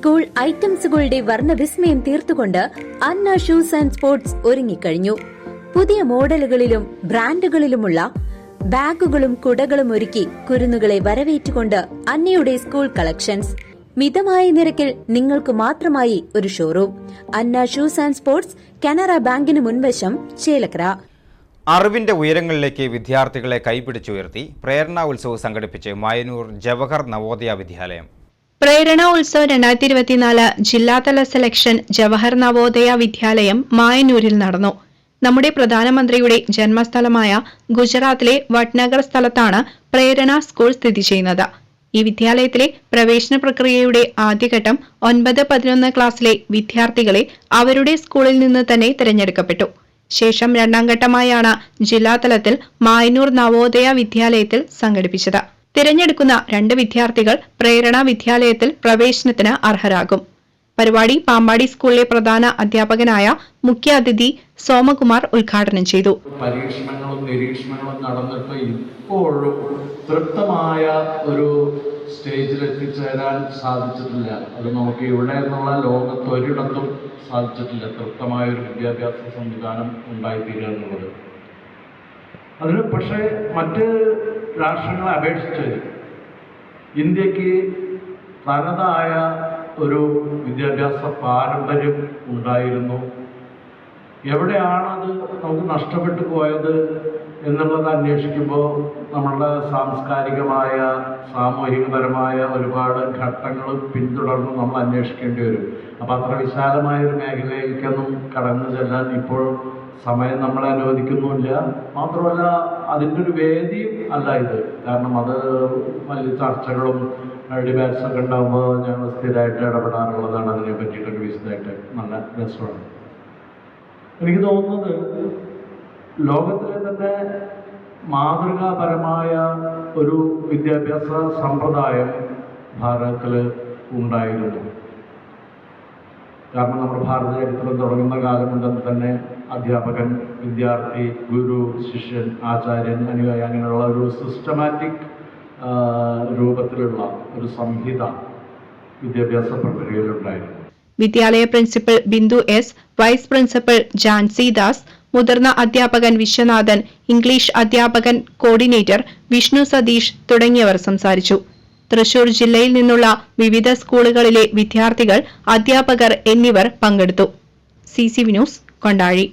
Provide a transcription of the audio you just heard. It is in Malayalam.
സ്കൂൾ ഐറ്റംസുകളുടെ വർണവിസ്മയം തീർത്തുകൊണ്ട് അന്ന ഷൂസ് ആൻഡ് സ്പോർട്സ് ഒരുങ്ങിക്കഴിഞ്ഞു. പുതിയ മോഡലുകളിലും ബ്രാൻഡുകളിലുമുള്ള ബാഗുകളും കുടകളും ഒരുക്കി കുരുന്നുകളെ വരവേറ്റുകൊണ്ട് അന്നയുടെ സ്കൂൾ കളക്ഷൻസ്. മിതമായ നിരക്കിൽ നിങ്ങൾക്ക് മാത്രമായി ഒരു showroom. Anna shoes and sports Canara ബാങ്കിന് മുൻവശം ചേലക്കര. അറിവിന്റെ ഉയരങ്ങളിലേക്ക് വിദ്യാർത്ഥികളെ കൈപിടിച്ചുയർത്തി പ്രേരണ ഉത്സവം സംഘടിപ്പിച്ച് മായനൂർ ജവഹർ നവോദയ വിദ്യാലയം. പ്രേരണ ഉത്സവം രണ്ടായിരത്തി ഇരുപത്തിനാല് ജില്ലാതല സെലക്ഷൻ ജവഹർ നവോദയ വിദ്യാലയം മായന്നൂരിൽ നടന്നു. നമ്മുടെ പ്രധാനമന്ത്രിയുടെ ജന്മസ്ഥലമായ ഗുജറാത്തിലെ വട്നഗർ സ്ഥലത്താണ് പ്രേരണ സ്കൂൾ സ്ഥിതി ചെയ്യുന്നത്. ഈ വിദ്യാലയത്തിലെ പ്രവേശന പ്രക്രിയയുടെ ആദ്യഘട്ടം ഒൻപത് പതിനൊന്ന് ക്ലാസ്സിലെ വിദ്യാർത്ഥികളെ അവരുടെ സ്കൂളിൽ നിന്ന് തന്നെ തിരഞ്ഞെടുക്കപ്പെട്ടു. ശേഷം രണ്ടാം ഘട്ടമായാണ് ജില്ലാതലത്തിൽ മായന്നൂർ നവോദയ വിദ്യാലയത്തിൽ സംഘടിപ്പിച്ചത്. തിരഞ്ഞെടുക്കുന്ന രണ്ട് വിദ്യാർത്ഥികൾ പ്രേരണ വിദ്യാലയത്തിൽ പ്രവേശനത്തിന് അർഹരാകും. പരിപാടി പാമ്പാടി സ്കൂളിലെ പ്രധാന അധ്യാപകനായ മുഖ്യാതിഥി സോമകുമാർ ഉദ്ഘാടനം ചെയ്തു. പരീക്ഷണങ്ങളും നിരീക്ഷണങ്ങളും നടന്നിട്ട് ഇപ്പോഴും തൃപ്തമായ ഒരു സ്റ്റേജിൽ എത്തിച്ചേരാൻ സാധിച്ചിട്ടില്ല. അത് നമുക്ക് ഇവിടെ എന്നുള്ള ലോകത്ത് ഒരിടത്തും സാധിച്ചിട്ടില്ല. തൃപ്തമായ ഒരു വിദ്യാഭ്യാസ സംവിധാനം ഉണ്ടായിത്തീരുക എന്നുള്ളത്. അതിന് പക്ഷേ മറ്റ് രാഷ്ട്രങ്ങളെ അപേക്ഷിച്ച് ഇന്ത്യയ്ക്ക് തനതായ ഒരു വിദ്യാഭ്യാസ പാരമ്പര്യം ഉണ്ടായിരുന്നു. എവിടെയാണത് നമുക്ക് നഷ്ടപ്പെട്ടു പോയത്? എന്നുള്ളത് അന്വേഷിക്കുമ്പോൾ നമ്മളുടെ സാംസ്കാരികമായ സാമൂഹികപരമായ ഒരുപാട് ഘട്ടങ്ങൾ പിന്തുടർന്ന് നമ്മൾ അന്വേഷിക്കേണ്ടി വരും. അപ്പോൾ അത്ര വിശാലമായ ഒരു മേഖലയിലേക്കൊന്നും കടന്നു ചെല്ലാൻ ഇപ്പോൾ സമയം നമ്മളെ അനുവദിക്കുന്നുമില്ല. മാത്രമല്ല അതിന്റെ ഒരു വേദിയും അല്ല ഇത്. കാരണം അത് വലിയ ചർച്ചകളും ഡിബേറ്റ്സ് ഒക്കെ ഉണ്ടാകുമ്പോൾ ഞങ്ങൾ സ്ഥിരമായിട്ട് ഇടപെടാറുള്ളതാണ്. അതിനെ പറ്റിയിട്ടൊരു വിശദമായിട്ട് നല്ല രസമാണ്. എനിക്ക് തോന്നുന്നത് ലോകത്തിലെ തന്നെ മാതൃകാപരമായ ഒരു വിദ്യാഭ്യാസ സമ്പ്രദായം ഭാരതത്തിൽ ഉണ്ടായിരുന്നു. കാരണം നമ്മുടെ ഭാരത ചരിത്രം തുടങ്ങുന്ന കാലം മുതൽ തന്നെ അധ്യാപകൻ വിദ്യാർത്ഥി ഗുരു ശിഷ്യൻ ആചാര്യൻ അനുയായി അങ്ങനെയുള്ള ഒരു സിസ്റ്റമാറ്റിക് രൂപത്തിലുള്ള ഒരു സംഹിത വിദ്യാഭ്യാസ പ്രക്രിയയിലുണ്ടായിരുന്നു. വിദ്യാലയ principal Bindu S vice principal Jancy Das മുതിർന്ന അധ്യാപകൻ വിശ്വനാഥൻ ഇംഗ്ലീഷ് അധ്യാപകൻ കോർഡിനേറ്റർ വിഷ്ണു സതീഷ് തുടങ്ങിയവർ സംസാരിച്ചു. തൃശൂർ ജില്ലയിൽ നിന്നുള്ള വിവിധ സ്കൂളുകളിലെ വിദ്യാർത്ഥികൾ അധ്യാപകർ എന്നിവർ പങ്കെടുത്തു. C news Kondazhi.